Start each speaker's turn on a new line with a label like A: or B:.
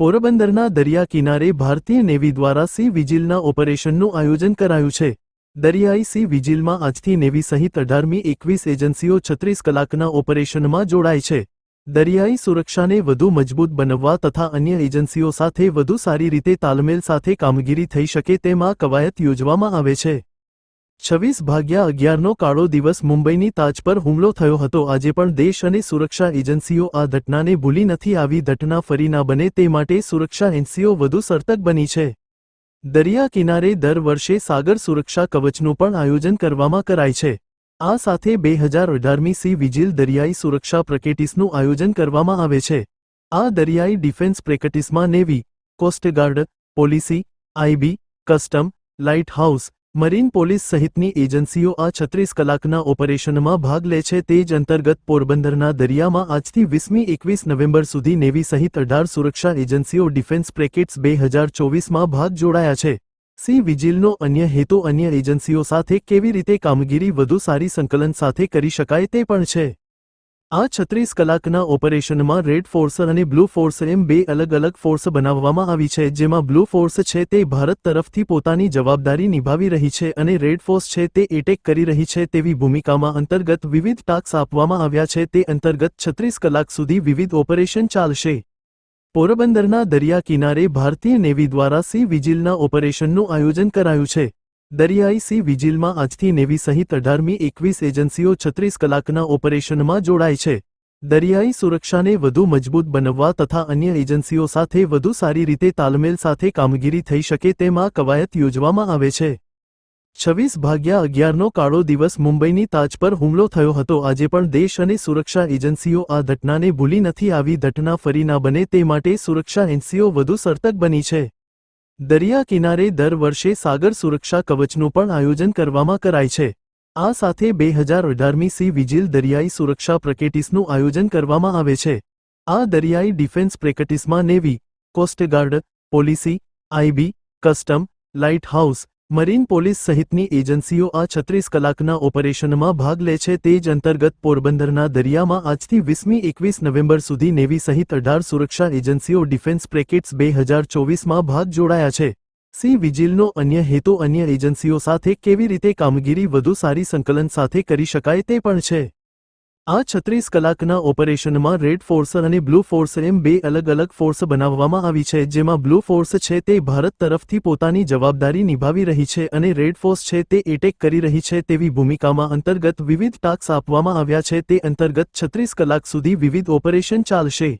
A: પોરબંદરના દરિયા કિનારે ભારતીય નેવી દ્વારા સી વિજિલના ઓપરેશનનું આયોજન કરાયું છે. દરિયાઈ સી વિજિલમાં આજથી નેવી સહિત અઢારમી એકવીસ એજન્સીઓ છત્રીસ કલાકના ઓપરેશનમાં જોડાય છે. દરિયાઈ સુરક્ષાને વધુ મજબૂત બનાવવા તથા અન્ય એજન્સીઓ સાથે વધુ સારી રીતે તાલમેલ સાથે કામગીરી થઈ શકે તેમાં કવાયત યોજવામાં આવે છે. છવ્વીસ ભાગ્યા અગિયારનો કાળો દિવસ મુંબઈની તાજ પર હુમલો થયો હતો. આજે પણ દેશ અને સુરક્ષા એજન્સીઓ આ ઘટનાને ભૂલી નથી આવી. ઘટના ફરી ના બને તે માટે સુરક્ષા એજન્સીઓ વધુ સર્તક બની છે. દરિયા કિનારે દર વર્ષે સાગર સુરક્ષા કવચનું પણ આયોજન કરવામાં કરાય છે. આ સાથે બે હજાર અઢારમી સી વિજિલ દરિયાઈ સુરક્ષા પ્રેકેટિસનું આયોજન કરવામાં આવે છે. આ દરિયાઈ defence પ્રેકેટિસમાં navy, coast guard, police IB custom, light house marine police સહિતની એજન્સીઓ આ છત્રીસ કલાકના ઓપરેશનમાં ભાગ લે છે તે જ અંતર્ગત પોરબંદરના દરિયામાં આજથી વીસમી એકવીસ નવેમ્બર સુધી નેવી સહિત અઢાર સુરક્ષા એજન્સીઓ ડિફેન્સ પ્રેકેટ્સ બે હજાર ચોવીસમાં ભાગ જોડાયા છે. સી વિજિલનો અન્ય હેતુ અન્ય એજન્સીઓ સાથે કેવી રીતે કામગીરી વધુ સારી સંકલન સાથે કરી શકાય તે પણ છે. આ છત્રીસ કલાકના ઓપરેશનમાં રેડ ફોર્સ અને બ્લુ ફોર્સ એમ બે અલગ અલગ ફોર્સ બનાવવામાં આવી છે, જેમાં બ્લુ ફોર્સ છે તે ભારત તરફથી પોતાની જવાબદારી નિભાવી રહી છે અને રેડ ફોર્સ છે તે એટેક કરી રહી છે તેવી ભૂમિકામાં અંતર્ગત વિવિધ ટાસ્ક આપવામાં આવ્યા છે, તે અંતર્ગત છત્રીસ કલાક સુધી વિવિધ ઓપરેશન ચાલશે. પોરબંદરના દરિયા કિનારે ભારતીય નેવી દ્વારા સી વિજિલના ઓપરેશનનું આયોજન કરાયું છે. દરિયાઈ સી વિજિલમાં આજથી નેવી સહિત અઢારમી એકવીસ એજન્સીઓ છત્રીસ કલાકના ઓપરેશનમાં જોડાય છે. દરિયાઈ સુરક્ષાને વધુ મજબૂત બનાવવા તથા અન્ય એજન્સીઓ સાથે વધુ સારી રીતે તાલમેલ સાથે કામગીરી થઈ શકે તેમાં કવાયત યોજવામાં આવે છે. છવ્વીસ ભાગ્યા અગિયારનો કાળો દિવસ મુંબઈની તાજ પર હુમલો થયો હતો. આજે પણ દેશ અને સુરક્ષા એજન્સીઓ આ ઘટનાને ભૂલી નથી આવી. ઘટના ફરી ના બને તે માટે સુરક્ષા એજન્સીઓ વધુ સર્તક બની છે. દરિયા કિનારે દર વર્ષે સાગર સુરક્ષા કવચનું પણ આયોજન કરવામાં કરાય છે. આ સાથે બે હજાર અઢારમી સી વિજિલ દરિયાઈ સુરક્ષા પ્રેકેટિસનું આયોજન કરવામાં આવે છે. આ દરિયાઈ defence પ્રેકેટિસમાં navy, coast guard, police IB custom light house marine police સહિતની એજન્સીઓ આ છત્રીસ કલાકના ઓપરેશનમાં ભાગ લે છે તે જ અંતર્ગત પોરબંદરના દરિયામાં આજથી વીસમી એકવીસ નવેમ્બર સુધી નેવી સહિત અઢાર સુરક્ષા એજન્સીઓ ડિફેન્સ પ્રેકેટ્સ બે હજાર ચોવીસમાં ભાગ જોડાયા છે. સી વિજિલનો અન્ય હેતુ અન્ય એજન્સીઓ સાથે કેવી રીતે કામગીરી વધુ સારી સંકલન સાથે કરી શકાય તે પણ છે. આ છત્રીસ કલાકના ઓપરેશનમાં રેડ ફોર્સ અને બ્લુ ફોર્સ એમ બે અલગ અલગ ફોર્સ બનાવવામાં આવી છે, જેમાં બ્લુ ફોર્સ છે તે ભારત તરફથી પોતાની જવાબદારી નિભાવી રહી છે અને રેડ ફોર્સ છે તે એટેક કરી રહી છે તેવી ભૂમિકામાં અંતર્ગત વિવિધ ટાસ્ક આપવામાં આવ્યા છે, તે અંતર્ગત છત્રીસ કલાક સુધી વિવિધ ઓપરેશન ચાલશે.